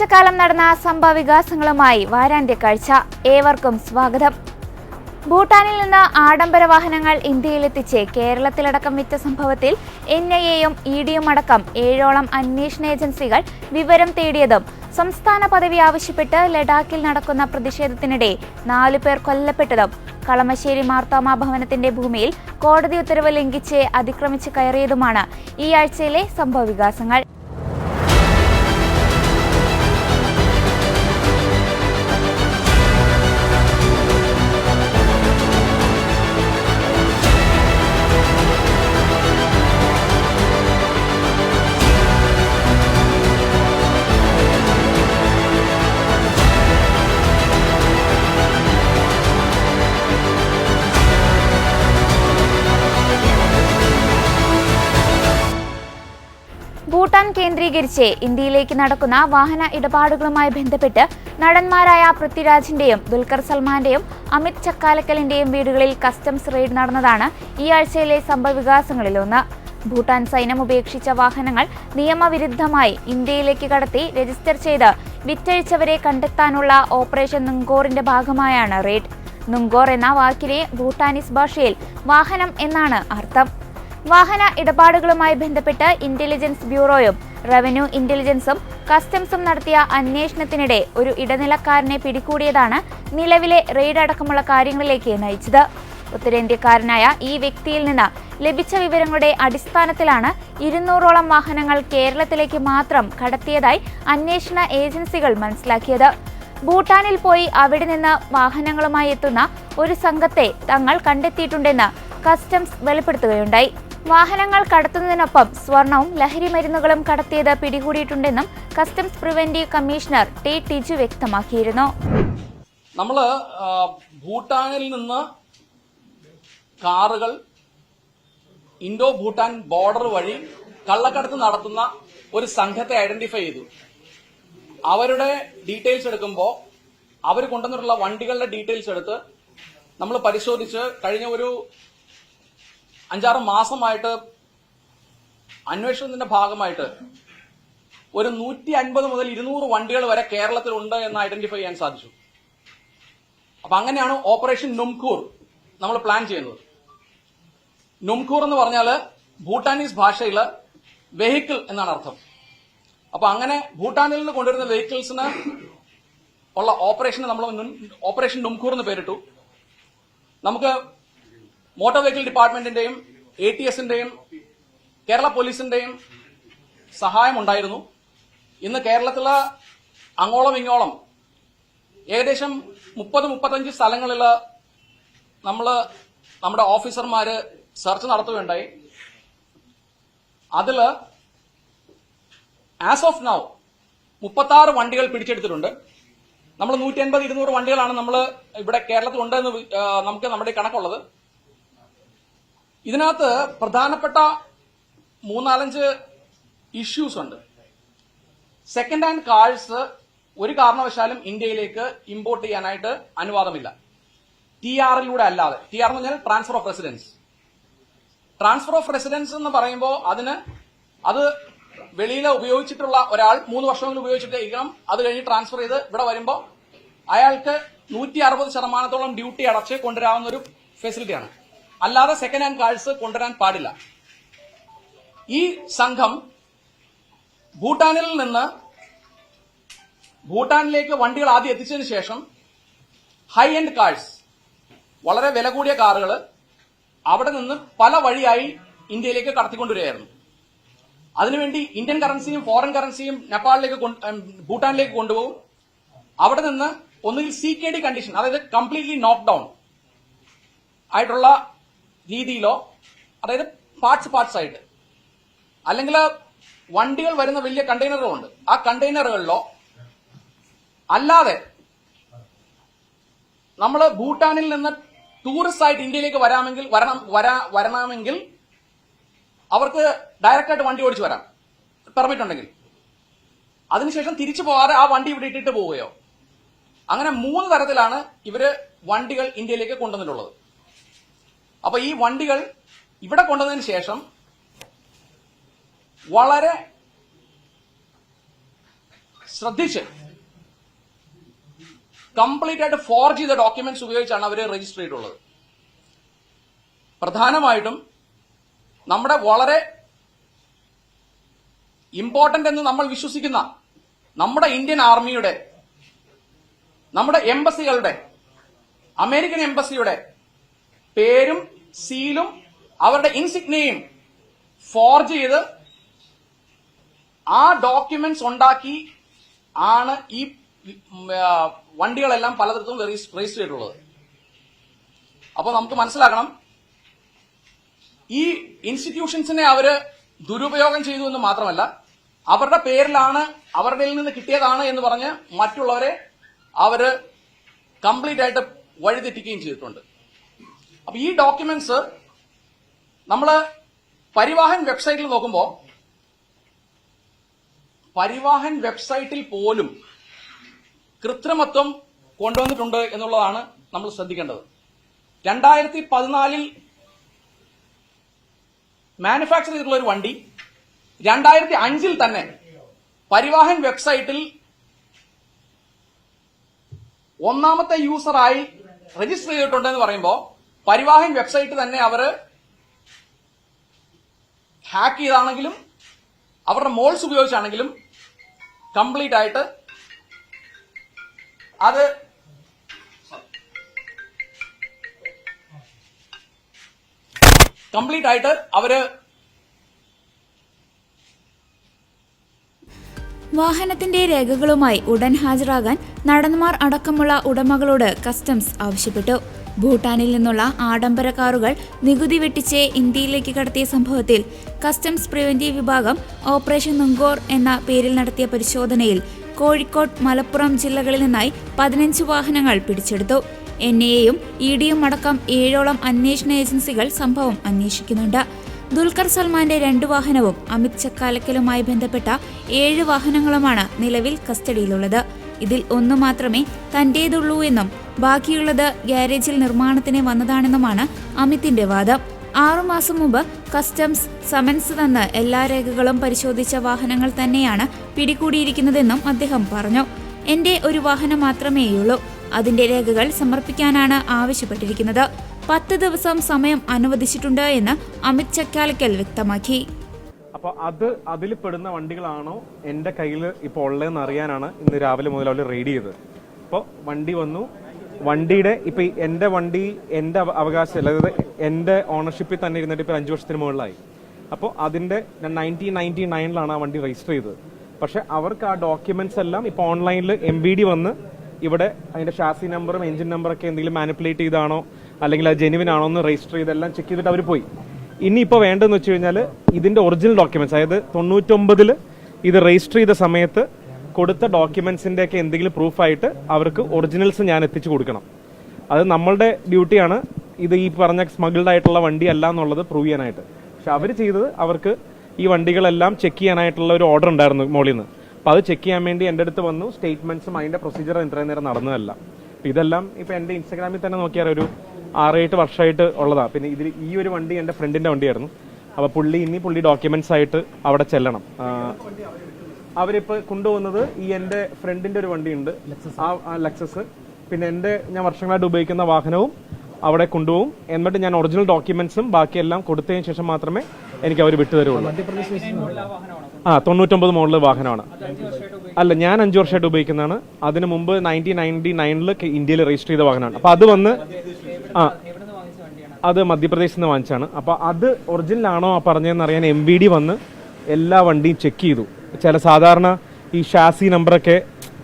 ഒരാഴ്ചക്കാലം നടന്ന സംഭവ വികാസങ്ങളുമായി വാരാന്ത്യ കാഴ്ച. ഏവർക്കും സ്വാഗതം. ഭൂട്ടാനിൽ നിന്ന് ആഡംബര വാഹനങ്ങൾ ഇന്ത്യയിലെത്തിച്ച് കേരളത്തിലടക്കം വിറ്റ സംഭവത്തിൽ എൻ ഐ എയും ഇ ഡിയും അടക്കം ഏഴോളം അന്വേഷണ ഏജൻസികൾ വിവരം തേടിയതും സംസ്ഥാന പദവി ആവശ്യപ്പെട്ട് ലഡാക്കിൽ നടക്കുന്ന പ്രതിഷേധത്തിനിടെ നാലു പേർ കൊല്ലപ്പെട്ടതും കളമശ്ശേരി മാർത്തോമാ ഭവനത്തിന്റെ ഭൂമിയിൽ കോടതി ഉത്തരവ് ലംഘിച്ച് അതിക്രമിച്ച് കയറിയതുമാണ് ഈ ആഴ്ചയിലെ സംഭവ വികാസങ്ങൾ. ഭൂട്ടാൻ കേന്ദ്രീകരിച്ച് ഇന്ത്യയിലേക്ക് നടക്കുന്ന വാഹന ഇടപാടുകളുമായി ബന്ധപ്പെട്ട് നടന്മാരായ പൃഥ്വിരാജിന്റെയും ദുൽഖർ സൽമാന്റെയും അമിത് ചക്കാലക്കലിന്റെയും വീടുകളിൽ കസ്റ്റംസ് റെയ്ഡ് നടന്നതാണ് ഈ ആഴ്ചയിലെ സംഭവവികാസങ്ങളിലൊന്ന് ഭൂട്ടാൻ സൈന്യം ഉപേക്ഷിച്ച വാഹനങ്ങൾ നിയമവിരുദ്ധമായി ഇന്ത്യയിലേക്ക് കടത്തി രജിസ്റ്റർ ചെയ്ത് വിറ്റഴിച്ചവരെ കണ്ടെത്താനുള്ള ഓപ്പറേഷൻ നുങ്കോറിന്റെ ഭാഗമായാണ് റെയ്ഡ്. നുങ്കോർ എന്ന വാക്കിലെ ഭൂട്ടാനീസ് ഭാഷയിൽ വാഹനം എന്നാണ് അർത്ഥം. വാഹന ഇടപാടുകളുമായി ബന്ധപ്പെട്ട് ഇന്റലിജൻസ് ബ്യൂറോയും റവന്യൂ ഇന്റലിജൻസും കസ്റ്റംസും നടത്തിയ അന്വേഷണത്തിനിടെ ഒരു ഇടനിലക്കാരനെ പിടികൂടിയതാണ് നിലവിലെ റെയ്ഡ് അടക്കമുള്ള കാര്യങ്ങളിലേക്ക് നയിച്ചത്. ഉത്തരേന്ത്യക്കാരനായ ഈ വ്യക്തിയിൽ നിന്ന് ലഭിച്ച വിവരങ്ങളുടെ അടിസ്ഥാനത്തിലാണ് ഇരുന്നൂറോളം വാഹനങ്ങൾ കേരളത്തിലേക്ക് മാത്രം കടത്തിയതായി അന്വേഷണ ഏജൻസികൾ മനസ്സിലാക്കിയത്. ഭൂട്ടാനിൽ പോയി അവിടെ നിന്ന് വാഹനങ്ങളുമായി എത്തുന്ന ഒരു സംഘത്തെ തങ്ങൾ കണ്ടെത്തിയിട്ടുണ്ടെന്ന് കസ്റ്റംസ് വെളിപ്പെടുത്തുകയുണ്ടായി. വാഹനങ്ങൾ കടത്തുന്നതിനൊപ്പം സ്വർണവും ലഹരി മരുന്നുകളും കടത്തിയത് പിടികൂടിയിട്ടുണ്ടെന്നും customs preventive commissioner T Tiju വ്യക്തമാക്കിയിരുന്നു. നമ്മൾ ആ, ഭൂട്ടാനിൽ നിന്ന് കാറുകൾ ഇൻഡോ ഭൂട്ടാൻ ബോർഡർ വഴി കള്ളക്കടത്ത് നടത്തുന്ന ഒരു സംഘത്തെ ഐഡന്റിഫൈ ചെയ്തു. അവരുടെ ഡീറ്റെയിൽസ് എടുക്കുമ്പോൾ അവർ കൊണ്ടുവന്നിട്ടുള്ള വണ്ടികളുടെ ഡീറ്റെയിൽസ് എടുത്ത് നമ്മൾ പരിശോധിച്ച് കഴിഞ്ഞ ഒരു അഞ്ചാറ് മാസമായിട്ട് അന്വേഷണത്തിന്റെ ഭാഗമായിട്ട് ഒരു നൂറ്റി അൻപത് മുതൽ ഇരുന്നൂറ് വണ്ടികൾ വരെ കേരളത്തിൽ ഉണ്ട് എന്ന് ഐഡന്റിഫൈ ചെയ്യാൻ സാധിച്ചു. അപ്പൊ അങ്ങനെയാണ് ഓപ്പറേഷൻ നുംകൂർ നമ്മൾ പ്ലാൻ ചെയ്യുന്നത്. നുംകൂർ എന്ന് പറഞ്ഞാൽ ഭൂട്ടാനീസ് ഭാഷയിൽ വെഹിക്കിൾ എന്നാണ് അർത്ഥം. അപ്പൊ അങ്ങനെ ഭൂട്ടാനിൽ നിന്ന് കൊണ്ടുവരുന്ന വെഹിക്കിൾസിന് ഉള്ള ഓപ്പറേഷന് നമ്മൾ ഓപ്പറേഷൻ നുംകൂർ എന്ന് പേരിട്ടു. നമുക്ക് മോട്ടോർ വെഹിക്കിൾ ഡിപ്പാർട്ട്മെന്റിന്റെയും എ ടി എസിന്റെയും കേരള പോലീസിന്റെയും സഹായമുണ്ടായിരുന്നു. ഇന്ന് കേരളത്തിലെ അങ്ങോളം ഇങ്ങോളം ഏകദേശം മുപ്പത് മുപ്പത്തഞ്ച് സ്ഥലങ്ങളിൽ നമ്മൾ നമ്മുടെ ഓഫീസർമാർ സെർച്ച് നടത്തുകയുണ്ടായി. അതിൽ ആസ് ഓഫ് നൗ മുപ്പത്തി ആറ് വണ്ടികൾ പിടിച്ചെടുത്തിട്ടുണ്ട്. നമ്മൾ നൂറ്റി അൻപത് ഇരുന്നൂറ് വണ്ടികളാണ് നമ്മൾ ഇവിടെ കേരളത്തിൽ ഉണ്ടെന്ന് നമുക്ക് നമ്മുടെ കണക്കുള്ളത്. ഇതിനകത്ത് പ്രധാനപ്പെട്ട മൂന്നാലഞ്ച് ഇഷ്യൂസ് ഉണ്ട്. സെക്കൻഡ് ഹാൻഡ് കാഴ്സ് ഒരു കാരണവശാലും ഇന്ത്യയിലേക്ക് ഇമ്പോർട്ട് ചെയ്യാനായിട്ട് അനുവാദമില്ല. ടി ആറിലൂടെ അല്ലാതെ. ടി ആർ എന്ന് പറഞ്ഞാൽ transfer of residence transfer of residence എന്ന് പറയുമ്പോൾ അതിന് അത് വെളിയിൽ ഉപയോഗിച്ചിട്ടുള്ള ഒരാൾ മൂന്ന് വർഷമെങ്കിലും ഉപയോഗിച്ചിട്ടേക്കണം അത് കഴിഞ്ഞ് ട്രാൻസ്ഫർ ചെയ്ത് ഇവിടെ വരുമ്പോൾ അയാൾക്ക് നൂറ്റി അറുപത് ശതമാനത്തോളം ഡ്യൂട്ടി അടച്ച് കൊണ്ടുവരാവുന്ന ഒരു ഫെസിലിറ്റിയാണ് അല്ലാതെ സെക്കൻഡ് ഹാൻഡ് കാഴ്സ് കൊണ്ടുവരാൻ പാടില്ല. ഈ സംഘം ഭൂട്ടാനിൽ നിന്ന് ഭൂട്ടാനിലേക്ക് വണ്ടികൾ ആദ്യം എത്തിച്ചതിന് ശേഷം ഹൈ എൻഡ് കാഴ്സ് വളരെ വില കൂടിയ കാറുകൾ അവിടെ നിന്ന് പല വഴിയായി ഇന്ത്യയിലേക്ക് കടത്തിക്കൊണ്ടുവരികയായിരുന്നു. അതിനുവേണ്ടി ഇന്ത്യൻ കറൻസിയും ഫോറിൻ കറൻസിയും നേപ്പാളിലേക്ക് ഭൂട്ടാനിലേക്ക് കൊണ്ടുപോകും. അവിടെ നിന്ന് ഒന്നുകിൽ സി കെ ഡി കണ്ടീഷൻ അതായത് കംപ്ലീറ്റ്ലി നോക്ക് ഡൗൺ ആയിട്ടുള്ള രീതിയിലോ അതായത് പാർട്സ് പാർട്സ് ആയിട്ട്. അല്ലെങ്കിൽ വണ്ടികൾ വരുന്ന വലിയ കണ്ടെയ്നറുകളുണ്ട് ആ കണ്ടെയ്നറുകളിലോ അല്ലാതെ നമ്മൾ ഭൂട്ടാനിൽ നിന്ന് ടൂറിസ്റ്റ് ആയിട്ട് ഇന്ത്യയിലേക്ക് വരാമെങ്കിൽ വരണം വരാ വരണമെങ്കിൽ അവർക്ക് ഡയറക്റ്റായിട്ട് വണ്ടി ഓടിച്ചു വരാം. പെർമിറ്റ് ഉണ്ടെങ്കിൽ. അതിനുശേഷം തിരിച്ചു പോകാതെ ആ വണ്ടി ഇവിടെ ഇട്ടിട്ട് പോവുകയോ. അങ്ങനെ മൂന്ന് തരത്തിലാണ് ഇവർ വണ്ടികൾ ഇന്ത്യയിലേക്ക് കൊണ്ടുവന്നിട്ടുള്ളത്. അപ്പൊ ഈ വണ്ടികൾ ഇവിടെ കൊണ്ടുവന്നതിന് ശേഷം വളരെ ശ്രദ്ധിച്ച് കംപ്ലീറ്റ് ആയിട്ട് ഫോർജ് ചെയ്ത ഡോക്യുമെന്റ്സ് ഉപയോഗിച്ചാണ് അവർ രജിസ്റ്റർ ചെയ്തിട്ടുള്ളത്. പ്രധാനമായിട്ടും നമ്മുടെ വളരെ ഇമ്പോർട്ടന്റ് എന്ന് നമ്മൾ വിശ്വസിക്കുന്ന നമ്മുടെ ഇന്ത്യൻ ആർമിയുടെ നമ്മുടെ എംബസികളുടെ അമേരിക്കൻ എംബസിയുടെ പേരും സീലും അവരുടെ ഇൻസിഗ്നയും ഫോർജ് ചെയ്ത് ആ ഡോക്യുമെന്റ്സ് ഉണ്ടാക്കി ആണ് ഈ വണ്ടികളെല്ലാം പലതരത്തിലും രജിസ്റ്റർ ചെയ്തിട്ടുള്ളത്. അപ്പോൾ നമുക്ക് മനസ്സിലാക്കണം ഈ ഇൻസ്റ്റിറ്റ്യൂഷൻസിനെ അവർ ദുരുപയോഗം ചെയ്തു എന്ന് മാത്രമല്ല അവരുടെ പേരിലാണ് അവരുടെ നിന്ന് കിട്ടിയതാണ് എന്ന് പറഞ്ഞ് മറ്റുള്ളവരെ അവർ കംപ്ലീറ്റ് ആയിട്ട് വഴിതെറ്റിക്കുകയും ചെയ്തിട്ടുണ്ട്. അപ്പൊ ഈ ഡോക്യുമെന്റ്സ് നമ്മൾ പരിവാഹൻ വെബ്സൈറ്റിൽ നോക്കുമ്പോൾ പരിവാഹൻ വെബ്സൈറ്റിൽ പോലും കൃത്രിമത്വം കൊണ്ടുവന്നിട്ടുണ്ട് എന്നുള്ളതാണ് നമ്മൾ ശ്രദ്ധിക്കേണ്ടത്. രണ്ടായിരത്തി പതിനാലിൽ മാനുഫാക്ചർ ചെയ്തിട്ടുള്ള ഒരു വണ്ടി രണ്ടായിരത്തി അഞ്ചിൽ തന്നെ പരിവാഹൻ വെബ്സൈറ്റിൽ ഒന്നാമത്തെ യൂസറായി രജിസ്റ്റർ ചെയ്തിട്ടുണ്ടെന്ന് പറയുമ്പോൾ പരിവാഹൻ വെബ്സൈറ്റ് തന്നെ അവർ ഹാക്ക് ചെയ്താണെങ്കിലും അവരുടെ മോൾസ് ഉപയോഗിച്ചാണെങ്കിലും കംപ്ലീറ്റ് ആയിട്ട് അത് കംപ്ലീറ്റ് ആയിട്ട് അവർ വാഹനത്തിന്റെ രേഖകളുമായി ഉടൻ ഹാജരാകാൻ നടന്മാർ അടക്കമുള്ള ഉടമകളോട് കസ്റ്റംസ് ആവശ്യപ്പെട്ടു. ഭൂട്ടാനിൽ നിന്നുള്ള ആഡംബര കാറുകൾ നികുതി വെട്ടിച്ച് ഇന്ത്യയിലേക്ക് കടത്തിയ സംഭവത്തിൽ കസ്റ്റംസ് പ്രിവെന്റീവ് വിഭാഗം ഓപ്പറേഷൻ നുങ്കോർ എന്ന പേരിൽ നടത്തിയ പരിശോധനയിൽ കോഴിക്കോട് മലപ്പുറം ജില്ലകളിൽ നിന്നായി പതിനഞ്ച് വാഹനങ്ങൾ പിടിച്ചെടുത്തു. എൻ എയും ഇ ഡിയും അടക്കം ഏഴോളം അന്വേഷണ ഏജൻസികൾ സംഭവം അന്വേഷിക്കുന്നുണ്ട്. ദുൽഖർ സൽമാന്റെ രണ്ട് വാഹനവും അമിത് ചക്കാലക്കലുമായി ബന്ധപ്പെട്ട ഏഴ് വാഹനങ്ങളുമാണ് നിലവിൽ കസ്റ്റഡിയിലുള്ളത്. ഇതിൽ ഒന്ന് മാത്രമേ തന്റേതുള്ളൂ എന്നും ബാക്കിയുള്ളത് ഗ്യാരേജിൽ നിർമ്മാണത്തിന് വന്നതാണെന്നുമാണ് അമിത്തിന്റെ വാദം. ആറുമാസം മുമ്പ് കസ്റ്റംസ് സമൻസ് തന്ന് എല്ലാ രേഖകളും പരിശോധിച്ച വാഹനങ്ങൾ തന്നെയാണ് പിടികൂടിയിരിക്കുന്നതെന്നും അദ്ദേഹം പറഞ്ഞു. എന്റെ ഒരു വാഹനം മാത്രമേയുള്ളൂ. അതിന്റെ രേഖകൾ സമർപ്പിക്കാനാണ് ആവശ്യപ്പെട്ടിരിക്കുന്നത്. പത്ത് ദിവസം സമയം അനുവദിച്ചിട്ടുണ്ട് എന്ന് അമിത് ചക്കാലക്കൽ വ്യക്തമാക്കി. അപ്പോൾ അത് അതിൽ പെടുന്ന വണ്ടികളാണോ എന്റെ കയ്യിൽ ഇപ്പോൾ ഉള്ളതെന്ന് അറിയാനാണ് ഇന്ന് രാവിലെ മുതൽ അവർ റെയ്ഡ് ചെയ്തത്. അപ്പോൾ വണ്ടി വന്നു വണ്ടിയുടെ ഇപ്പൊ എന്റെ വണ്ടി എന്റെ അവ- അവകാശം അതായത് എന്റെ ഓണർഷിപ്പിൽ തന്നെ ഇരുന്നിട്ട് ഇപ്പൊ അഞ്ചു വർഷത്തിന് മുകളിലായി. അപ്പോൾ അതിന്റെ നയന്റീൻ നയന്റി നയനിലാണ് ആ വണ്ടി രജിസ്റ്റർ ചെയ്തത്. പക്ഷെ അവർക്ക് ആ ഡോക്യുമെന്റ്സ് എല്ലാം ഇപ്പൊ ഓൺലൈനിൽ എം ബി ഡി വന്ന് ഇവിടെ അതിന്റെ ഷാസി നമ്പറും എഞ്ചിൻ നമ്പറൊക്കെ എന്തെങ്കിലും മാനിപ്പുലേറ്റ് ചെയ്താണോ അല്ലെങ്കിൽ അത് ജെനുവിൻ ആണോ എന്ന് രജിസ്റ്റർ ചെയ്തെല്ലാം ചെക്ക് ചെയ്തിട്ട് അവർ പോയി. ഇനി ഇനിയിപ്പോൾ വേണ്ടതെന്ന് വെച്ച് കഴിഞ്ഞാൽ ഇതിന്റെ ഒറിജിനൽ ഡോക്യുമെന്റ്സ് അതായത് തൊണ്ണൂറ്റൊമ്പതിൽ ഇത് രജിസ്റ്റർ ചെയ്ത സമയത്ത് കൊടുത്ത ഡോക്യുമെന്റ്സിന്റെ ഒക്കെ എന്തെങ്കിലും പ്രൂഫായിട്ട് അവർക്ക് ഒറിജിനൽസ് ഞാൻ എത്തിച്ചു കൊടുക്കണം. അത് നമ്മളുടെ ഡ്യൂട്ടിയാണ് ഇത് ഈ പറഞ്ഞ സ്മഗിൾഡ് ആയിട്ടുള്ള വണ്ടി അല്ല എന്നുള്ളത് പ്രൂവ് ചെയ്യാനായിട്ട്. പക്ഷെ അവർ ചെയ്തത് അവർക്ക് ഈ വണ്ടികളെല്ലാം ചെക്ക് ചെയ്യാനായിട്ടുള്ള ഒരു ഓർഡർ ഉണ്ടായിരുന്നു മോളിൽ നിന്ന് അപ്പോൾ അത് ചെക്ക് ചെയ്യാൻ വേണ്ടി എന്റെ അടുത്ത് വന്നു. സ്റ്റേറ്റ്മെന്റ്സും അതിന്റെ പ്രൊസീജിയർ ഇത്രയും നേരം നടന്നതല്ല. ഇതെല്ലാം ഇപ്പൊ എന്റെ ഇൻസ്റ്റാഗ്രാമിൽ തന്നെ നോക്കിയാൽ ഒരു ആറേഴ് വർഷമായിട്ട് ഉള്ളതാ. പിന്നെ ഇതിൽ ഈ ഒരു വണ്ടി എന്റെ ഫ്രണ്ടിന്റെ വണ്ടിയായിരുന്നു. അപ്പൊ പുള്ളി ഇനി പുള്ളി ഡോക്യുമെന്റ്സ് ആയിട്ട് അവിടെ ചെല്ലണം. അവരിപ്പോ കൊണ്ടുപോകുന്നത് ഈ എന്റെ ഫ്രണ്ടിന്റെ ഒരു വണ്ടിയുണ്ട്. ആ ആ ലക്സസ് പിന്നെ എന്റെ ഞാൻ വർഷങ്ങളായിട്ട് ഉപയോഗിക്കുന്ന വാഹനവും അവിടെ കൊണ്ടുപോകും. എന്നിട്ട് ഞാൻ ഒറിജിനൽ ഡോക്യുമെന്റ്സും ബാക്കിയെല്ലാം കൊടുത്തതിന് ശേഷം മാത്രമേ എനിക്ക് അവർ വിട്ടുതരുള്ളൂ. ആ തൊണ്ണൂറ്റൊമ്പത് മോഡൽ വാഹനമാണ്. അല്ല ഞാൻ അഞ്ചു വർഷമായിട്ട് ഉപയോഗിക്കുന്നതാണ്. അതിന് മുമ്പ് നയന്റീൻ നയന്റി നയനിൽ ഇന്ത്യയിൽ രജിസ്റ്റർ ചെയ്ത വാഹനമാണ്. അപ്പൊ അത് വന്ന് ആ അത് മധ്യപ്രദേശിൽ നിന്ന് വാങ്ങിച്ചാണ് അപ്പൊ അത് ഒറിജിനൽ ആണോ ആ പറഞ്ഞതെന്ന് അറിയാൻ എം വി ഡി വന്ന് എല്ലാ വണ്ടിയും ചെക്ക് ചെയ്തു. ചില സാധാരണ ഈ ഷാസി നമ്പറൊക്കെ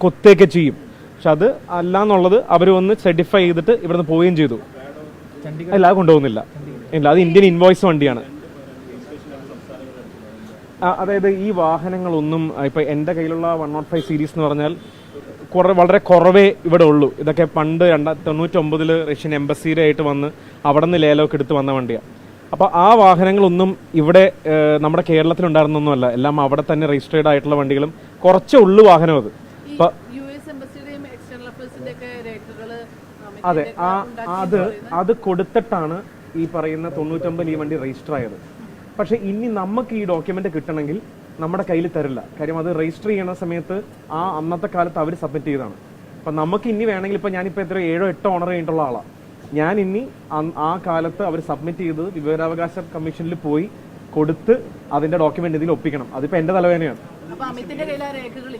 കൊത്തേക്കെ ചെയ്യും. പക്ഷെ അത് അല്ല എന്നുള്ളത് അവർ വന്ന് സർട്ടിഫൈ ചെയ്തിട്ട് ഇവിടുന്ന് പോവുകയും ചെയ്തു. അല്ല കൊണ്ടുപോകുന്നില്ല. ഇല്ല അത് ഇന്ത്യൻ ഇൻവോയ്സ് വണ്ടിയാണ്. അതായത് ഈ വാഹനങ്ങളൊന്നും ഇപ്പൊ എന്റെ കയ്യിലുള്ള വൺ നോട്ട് ഫൈവ് സീരീസ് എന്ന് പറഞ്ഞാൽ വളരെ കുറവേ ഇവിടെ ഉള്ളൂ. ഇതൊക്കെ പണ്ട് രണ്ടാ തൊണ്ണൂറ്റൊമ്പതിൽ റഷ്യൻ എംബസിയുടെ ആയിട്ട് വന്ന് അവിടെ നിന്ന് ലേലമൊക്കെ എടുത്ത് വന്ന വണ്ടിയാണ് അപ്പൊ ആ വാഹനങ്ങളൊന്നും ഇവിടെ നമ്മുടെ കേരളത്തിലുണ്ടായിരുന്നൊന്നുമല്ല. എല്ലാം അവിടെ തന്നെ രജിസ്റ്റേർഡ് ആയിട്ടുള്ള വണ്ടികളും കുറച്ചേ ഉള്ളു വാഹനം അത്. അതെ ആ അത് അത് കൊടുത്തിട്ടാണ് ഈ പറയുന്ന തൊണ്ണൂറ്റമ്പത് ഈ വണ്ടി രജിസ്റ്റർ ആയത്. പക്ഷെ ഇനി നമുക്ക് ഈ ഡോക്യുമെന്റ് കിട്ടണമെങ്കിൽ നമ്മുടെ കയ്യിൽ തരില്ല. കാര്യം അത് രജിസ്റ്റർ ചെയ്യുന്ന സമയത്ത് ആ അന്നത്തെ കാലത്ത് അവർ സബ്മിറ്റ് ചെയ്തതാണ്. അപ്പം നമുക്ക് ഇനി വേണമെങ്കിൽ ഇപ്പം ഞാനിപ്പോൾ എത്ര ഏഴോ എട്ടോ ഓണർ കഴിഞ്ഞിട്ടുള്ള ആളാണ് ഞാൻ ഇനി ആ കാലത്ത് അവർ സബ്മിറ്റ് ചെയ്തത് വിവരാവകാശ കമ്മീഷനിൽ പോയി കൊടുത്ത് അതിന്റെ ഡോക്യുമെന്റ് ഇതിൽ ഒപ്പിക്കണം. അതിപ്പോ എന്റെ തലവേദനയാണ്.